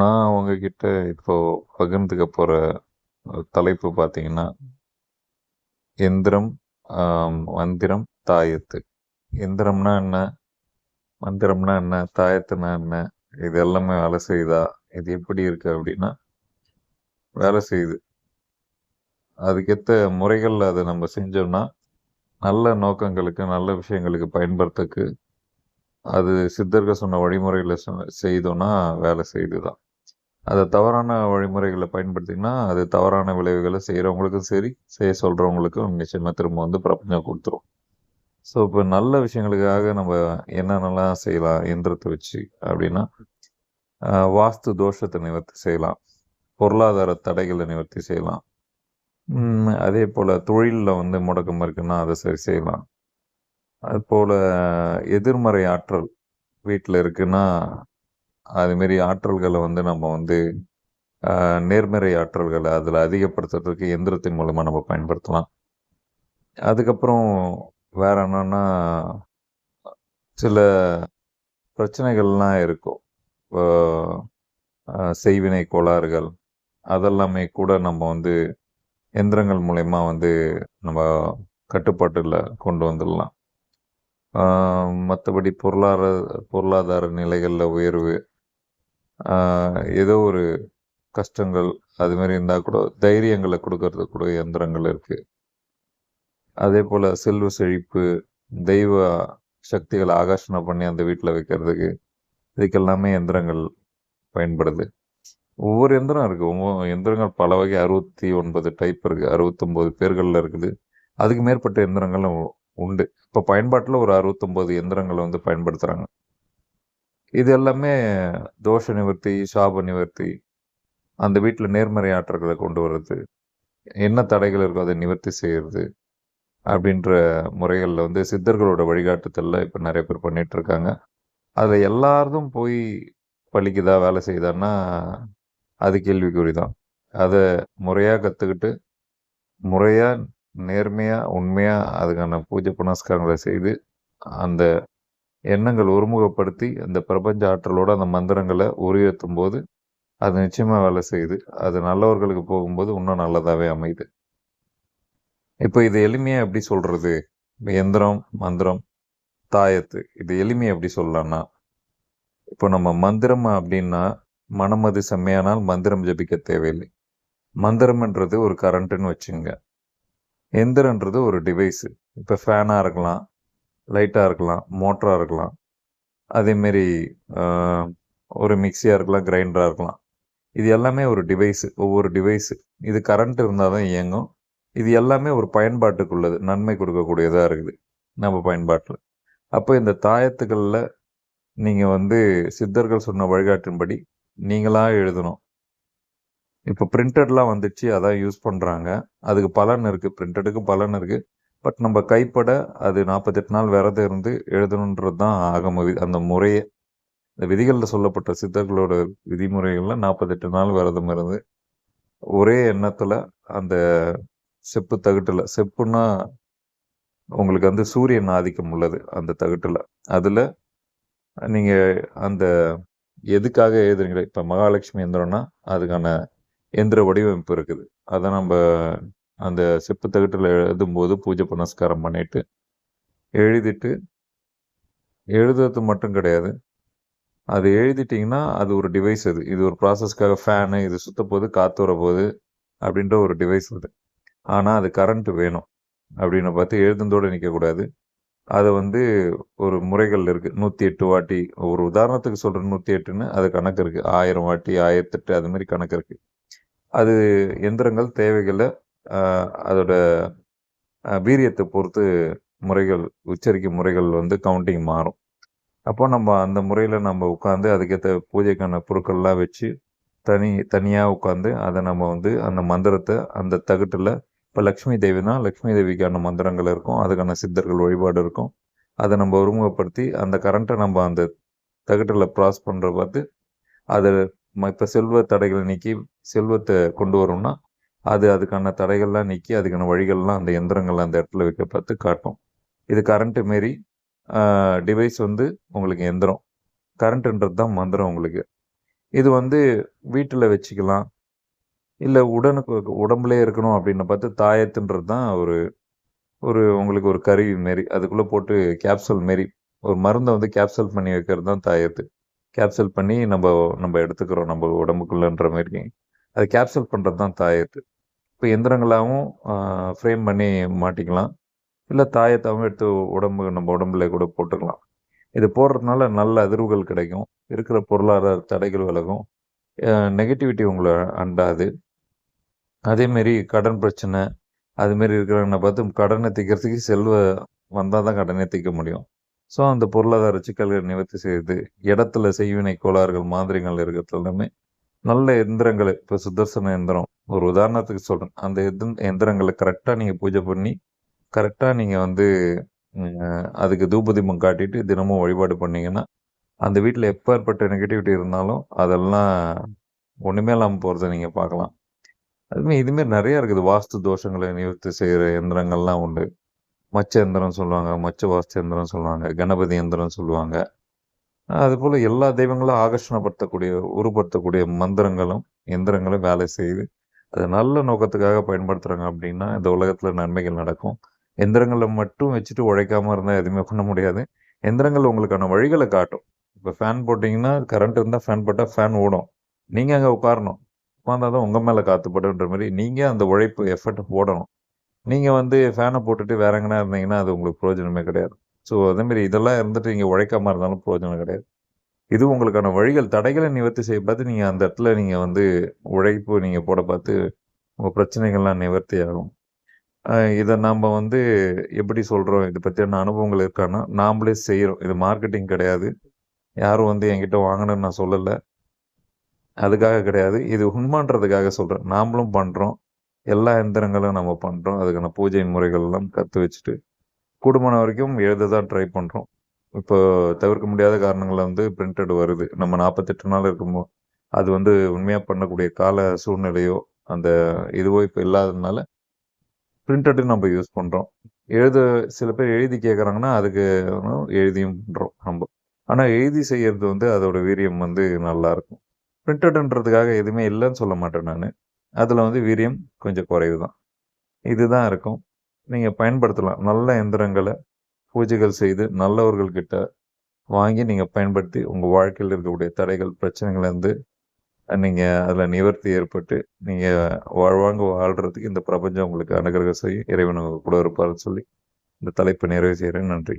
நான் உங்ககிட்ட இப்போ பகிர்ந்துக்க போகிற தலைப்பு பார்த்தீங்கன்னா எந்திரம் மந்திரம் தாயத்து. எந்திரம்னா என்ன? மந்திரம்னா என்ன? தாயத்துனா என்ன? இது எல்லாமே வேலை செய்யுதா? இது எப்படி இருக்குது அப்படின்னா வேலை செய்யுது. அதுக்கேற்ற முறைகளில் அதை நம்ம செஞ்சோம்னா நல்ல நோக்கங்களுக்கு நல்ல விஷயங்களுக்கு பயன்படுத்துக்கு அது சித்தர்கள் சொன்ன வழிமுறைகளை செய்தோன்னா வேலை செய்து தான் அதை தவறான வழிமுறைகளை பயன்படுத்திங்கன்னா அது தவறான விளைவுகளை செய்கிறவங்களுக்கும் சரி செய்ய சொல்கிறவங்களுக்கும் நிச்சயமாக திரும்ப வந்து பிரபஞ்சம் கொடுத்துரும். ஸோ இப்போ நல்ல விஷயங்களுக்காக நம்ம என்னென்னலாம் செய்யலாம் இயந்திரத்தை வச்சு அப்படின்னா வாஸ்து தோஷத்தை நிவர்த்தி செய்யலாம் பொருளாதார தடைகளை நிவர்த்தி செய்யலாம். அதே போல் தொழிலில் வந்து முடக்கம் இருக்குன்னா அதை சரி செய்யலாம். அது போல் எதிர்மறை ஆற்றல் வீட்டில் இருக்குன்னா அதுமாரி ஆற்றல்களை வந்து நம்ம வந்து நேர்மறை ஆற்றல்களை அதில் அதிகப்படுத்துறதுக்கு எந்திரத்தின் மூலமாக நம்ம பயன்படுத்தலாம். அதுக்கப்புறம் வேற என்னன்னா சில பிரச்சனைகள்லாம் இருக்கும். செய்வினை கோளாறுகள் அதெல்லாமே கூட நம்ம வந்து எந்திரங்கள் மூலயமா வந்து நம்ம கட்டுப்பாட்டில் கொண்டு வந்துடலாம். மற்றபடி பொருளாதார பொருளாதார நிலைகளில் உயர்வு ஏதோ ஒரு கஷ்டங்கள் அது மாதிரி இருந்தால் கூட தைரியங்களை கொடுக்கறது கூட இயந்திரங்கள் இருக்குது அதே போல் செல்வ செழிப்பு தெய்வ சக்திகளை ஆகர்ஷணம் பண்ணி அந்த வீட்டில் வைக்கிறதுக்கு இதுக்கெல்லாமே எந்திரங்கள் பயன்படுது. ஒவ்வொரு எந்திரம் இருக்குது ஒவ்வொரு எந்திரங்கள் பல வகை அறுபத்தி ஒன்பது டைப் இருக்குது அறுபத்தொம்போது பேர்களில் இருக்குது. அதுக்கு மேற்பட்ட எந்திரங்களும் உ- உண்டு. இப்போ பயன்பாட்டில் ஒரு அறுபத்தொம்போது எந்திரங்களை வந்து பயன்படுத்துகிறாங்க இது எல்லாமே தோஷ நிவர்த்தி சாப நிவர்த்தி. அந்த வீட்டில் நேர்மறை ஆற்றல்களை கொண்டு வர்றது. என்ன தடைகள் இருக்கோ அதை நிவர்த்தி செய்கிறது அப்படின்ற முறைகளில் வந்து சித்தர்களோட வழிகாட்டுதலில் இப்போ நிறைய பேர் பண்ணிகிட்ருக்காங்க இருக்காங்க. அதில் எல்லாரதும் போய் பழிக்குதா வேலை செய்யுதான்னா அது கேள்விக்குறி தான். அதை முறையாக கற்றுக்கிட்டு முறையாக நேர்மையாக உண்மையாக அதுக்கான பூஜை புனஸ்காரங்களை செய்து அந்த எண்ணங்கள் ஒருமுகப்படுத்தி அந்த பிரபஞ்ச ஆற்றலோட அந்த மந்திரங்களை உருவேற்றும் போது அது நிச்சயமாக வேலை செய்யுது. அது நல்லவர்களுக்கு போகும்போது இன்னும் நல்லதாகவே அமையுது. இப்போ இது எளிமையாக எப்படி சொல்கிறது எந்திரம் மந்திரம் தாயத்து இது எளிமையாக எப்படி சொல்லலாம்னா இப்போ நம்ம மந்திரம் அப்படின்னா மனமது செம்மையானால் மந்திரம் ஜபிக்க தேவையில்லை. மந்திரம்ன்றது ஒரு கரண்ட்டுன்னு வச்சுங்க. எந்திரன்றது ஒரு டிவைஸு இப்போ ஃபேனாக இருக்கலாம். லைட்டாக இருக்கலாம் மோட்டராக இருக்கலாம். அதேமாரி ஒரு மிக்சியாக இருக்கலாம் கிரைண்டராக இருக்கலாம். இது எல்லாமே ஒரு டிவைஸு ஒவ்வொரு டிவைஸு இது கரண்ட் இருந்தால் தான் இயங்கும். இது எல்லாமே ஒரு பயன்பாட்டுக்குள்ளது நன்மை கொடுக்கக்கூடியதாக இருக்குது நம்ம பயன்பாட்டில். அப்போ இந்த தாயத்துக்களில் நீங்கள் வந்து சித்தர்கள் சொன்ன வழிகாட்டின்படி நீங்களாக எழுதணும். இப்போ பிரிண்டட்லாம் வந்துச்சு அதான் யூஸ் பண்ணுறாங்க அதுக்கு பலன் இருக்குது பிரிண்டடுக்கு பலன் இருக்குது பட் நம்ம கைப்பட அது நாற்பத்தெட்டு நாள் விரதம் இருந்து எழுதணுன்றது தான் ஆகம வி அந்த முறையே. இந்த விதிகளில் சொல்லப்பட்ட சித்தர்களோட விதிமுறைகளில் நாற்பத்தெட்டு நாள் விரதம் இருந்து ஒரே எண்ணத்தில் அந்த செப்பு தகட்டில் செப்புன்னா உங்களுக்கு வந்து சூரியன் ஆதிக்கம் உள்ளது அந்த தகட்டில். அதில் நீங்கள் அந்த எதுக்காக எழுதுறீங்களோ இப்போ மகாலட்சுமி எந்திரம்னா அதுக்கான எந்திர வடிவமைப்பு இருக்குது. அதை நம்ம அந்த செப்பு தகட்டில் எழுதும்போது பூஜை புனஸ்காரம் பண்ணிட்டு எழுதிட்டு எழுதுறது மட்டும் கிடையாது. அது எழுதிட்டிங்கன்னா அது ஒரு டிவைஸ் அது. இது ஒரு ப்ராசஸ்க்காக ஃபேனு இது சுத்த போது காற்று வர போகுது அப்படின்ற ஒரு டிவைஸ் அது. ஆனால் அது கரண்ட் வேணும். அப்படின்னு பார்த்து எழுதுந்தோடு நிற்கக்கூடாது அதை வந்து ஒரு முறைகள் இருக்குது நூற்றி எட்டு வாட்டி ஒரு உதாரணத்துக்கு சொல்கிற நூற்றி எட்டுன்னு அது கணக்கு இருக்குது ஆயிரம் வாட்டி ஆயிரத்தெட்டு அது மாதிரி கணக்கு இருக்குது அது எந்திரங்கள் தேவைகளை அதோட வீரியத்தை பொறுத்து முறைகள் உச்சரிக்கும் முறைகள் வந்து கவுண்டிங் மாறும். அப்போ நம்ம அந்த முறையில் நம்ம உட்காந்து அதுக்கேற்ற பூஜைக்கான பொருட்கள்லாம் வச்சு தனி தனியாக உட்காந்து அதை நம்ம வந்து அந்த மந்திரத்தை அந்த தகட்டில் இப்போ லக்ஷ்மி தேவினா லக்ஷ்மி தேவிக்கான மந்திரங்கள் இருக்கும் அதுக்கான சித்தர்கள் வழிபாடு இருக்கும். அதை நம்ம ஒருமுகப்படுத்தி அந்த கரண்ட்டை நம்ம அந்த தகட்டில் ப்ராஸ் பண்ணுற பார்த்து அதை இப்போ செல்வ தடைகளை நீக்கி செல்வத்தை கொண்டு வரோம்னா அது அதுக்கான தடைகள்லாம் நீக்கி அதுக்கான வழிகள்லாம் அந்த எந்திரங்கள் அந்த இடத்துல வைக்க பார்த்து காட்டும். இது கரண்ட்டு மாரி டிவைஸ் வந்து உங்களுக்கு எந்திரம். கரண்ட்டுன்றது தான் மந்திரம் உங்களுக்கு. இது வந்து வீட்டில் வச்சுக்கலாம். இல்லை உடனுக்கு உடம்புலே இருக்கணும் அப்படின்னு பார்த்து தாயத்துன்றது தான் ஒரு ஒரு உங்களுக்கு ஒரு கருவி மாரி. அதுக்குள்ளே போட்டு கேப்சூல் மாரி. ஒரு மருந்தை வந்து கேப்சூல் பண்ணி வைக்கிறது தான் தாயத்து. கேப்சூல் பண்ணி நம்ம நம்ம எடுத்துக்கிறோம் நம்ம உடம்புக்குள்ளன்ற மாரி. அது கேப்சூல் பண்ணுறது தான் தாயத்து. இப்போ எந்திரங்களாகவும் ஃப்ரேம் பண்ணி மாட்டிக்கலாம். இல்லை தாயத்தாகவும் எடுத்து உடம்பு நம்ம உடம்புல கூட போட்டுக்கலாம். இது போடுறதுனால நல்ல அதிர்வுகள் கிடைக்கும். இருக்கிற பொருளாதார தடைகள் விலகும். நெகட்டிவிட்டி உங்களை அண்டாது. அதேமாரி கடன் பிரச்சனை அதுமாரி இருக்கிறவங்களை பார்த்து கடனை தீர்க்கிறதுக்கு செல்வ வந்தால் தான் கடனை தீர்க்க முடியும். ஸோ அந்த பொருளாதார சிக்கல்களை நிவர்த்தி செய்யுது இடத்துல செய்வினை கோளாறுகள் மாதிரிகள் இருக்கிறது எல்லாமே நல்ல எந்திரங்கள் இப்போ சுதர்சன எந்திரம். ஒரு உதாரணத்துக்கு சொல்கிறேன் அந்த எந்த எந்திரங்களை கரெக்டாக நீங்கள் பூஜை பண்ணி கரெக்டாக நீங்கள் வந்து அதுக்கு தூபதீபம் காட்டிட்டு தினமும் வழிபாடு பண்ணீங்கன்னா அந்த வீட்டில் எப்பேற்பட்ட நெகட்டிவிட்டி இருந்தாலும் அதெல்லாம் ஒன்றுமே இல்லாமல் போகிறத நீங்கள் பார்க்கலாம். அதுமாதிரி இதுமாரி நிறையா இருக்குது. வாஸ்து தோஷங்களை நிவர்த்தி செய்கிற எந்திரங்கள்லாம் உண்டு. மச்ச எந்திரம் சொல்லுவாங்க மச்ச வாஸ்து எந்திரம் சொல்லுவாங்க கணபதி எந்திரம் சொல்லுவாங்க. அதுபோல் எல்லா தெய்வங்களும் ஆகர்ஷணப்படுத்தக்கூடிய உருப்படுத்தக்கூடிய மந்திரங்களும் எந்திரங்களும் வேலை செய்யுது அது நல்ல நோக்கத்துக்காக பயன்படுத்துகிறாங்க அப்படின்னா இந்த உலகத்தில் நன்மைகள் நடக்கும். எந்திரங்களை மட்டும் வச்சுட்டு உழைக்காமல் இருந்தால் எதுவுமே பண்ண முடியாது. எந்திரங்கள் உங்களுக்கான வழிகளை காட்டும். இப்போ ஃபேன் போட்டிங்கன்னா கரண்ட் இருந்தால் ஃபேன் போட்டால் ஃபேன் ஓடும். நீங்கள் அங்கே உட்காரணும். உட்காந்தா தான் உங்கள் மேலே காத்துப்படுன்ற மாதிரி நீங்கள் அந்த உழைப்பு எஃபர்ட் போடணும் நீங்கள் வந்து ஃபேனை போட்டுட்டு வேற எங்கன்னா இருந்தீங்கன்னா அது உங்களுக்கு பிரயோஜனமே கிடையாது. ஸோ அதேமாரி இதெல்லாம் இருந்துட்டு நீங்கள் உழைக்காமல் இருந்தாலும் பிரயோஜனம் கிடையாது. இது உங்களுக்கான வழிகள் தடைகளை நிவர்த்தி செய்ய பார்த்து நீங்கள் அந்த இடத்துல நீங்கள் வந்து உழைப்பு நீங்கள் போட பார்த்து உங்கள் பிரச்சனைகள்லாம் நிவர்த்தி ஆகும். இதை நாம் வந்து எப்படி சொல்கிறோம் இதை பற்றியான அனுபவங்கள் இருக்கான்னா நாம்ளே செய்கிறோம் இது மார்க்கெட்டிங் கிடையாது. யாரும் வந்து என்கிட்ட வாங்கணும்னு நான் சொல்லலை. அதுக்காக கிடையாது. இது உண்மான்றதுக்காக சொல்கிறேன் நாமளும் பண்ணுறோம் எல்லா எந்திரங்களும் நம்ம பண்ணுறோம் அதுக்கான பூஜை முறைகள்லாம் கற்று வச்சுட்டு கூடுமான வரைக்கும் எழுத தான் ட்ரை பண்ணுறோம் இப்போ தவிர்க்க முடியாத காரணங்கள் வந்து பிரிண்டட் வருது. நம்ம நாற்பத்தெட்டு நாள் இருக்கும்போது அது வந்து உண்மையாக பண்ணக்கூடிய கால சூழ்நிலையோ அந்த இதுவோ இப்போ இல்லாததுனால பிரிண்டடு நம்ம யூஸ் பண்ணுறோம் எழுத சில பேர் எழுதி கேட்குறாங்கன்னா அதுக்கு எழுதியும் பண்ணுறோம் நம்ம. ஆனால் எழுதி செய்கிறது வந்து அதோட வீரியம் வந்து நல்லாயிருக்கும் பிரிண்டடுன்றதுக்காக எதுவுமே இல்லைன்னு சொல்ல மாட்டேன் நான். அதில் வந்து வீரியம் கொஞ்சம் குறைவு தான் இதுதான் இருக்கும். நீங்கள் பயன்படுத்தலாம். நல்ல எந்திரங்களை பூஜைகள் செய்து நல்லவர்கள்கிட்ட வாங்கி நீங்கள் பயன்படுத்தி உங்கள் வாழ்க்கையில் இருக்கக்கூடிய தடைகள் பிரச்சனைகள்லேருந்து நீங்கள் அதில் நிவர்த்தி ஏற்பட்டு நீங்கள் வாழ்வாங்க வாழ்கிறதுக்கு இந்த பிரபஞ்சம் உங்களுக்கு அனுகிரகம் செய்யும். இறைவன் கூட இருப்பார்னு சொல்லி இந்த தலைப்பு நிறைவு செய்கிறேன் நன்றி.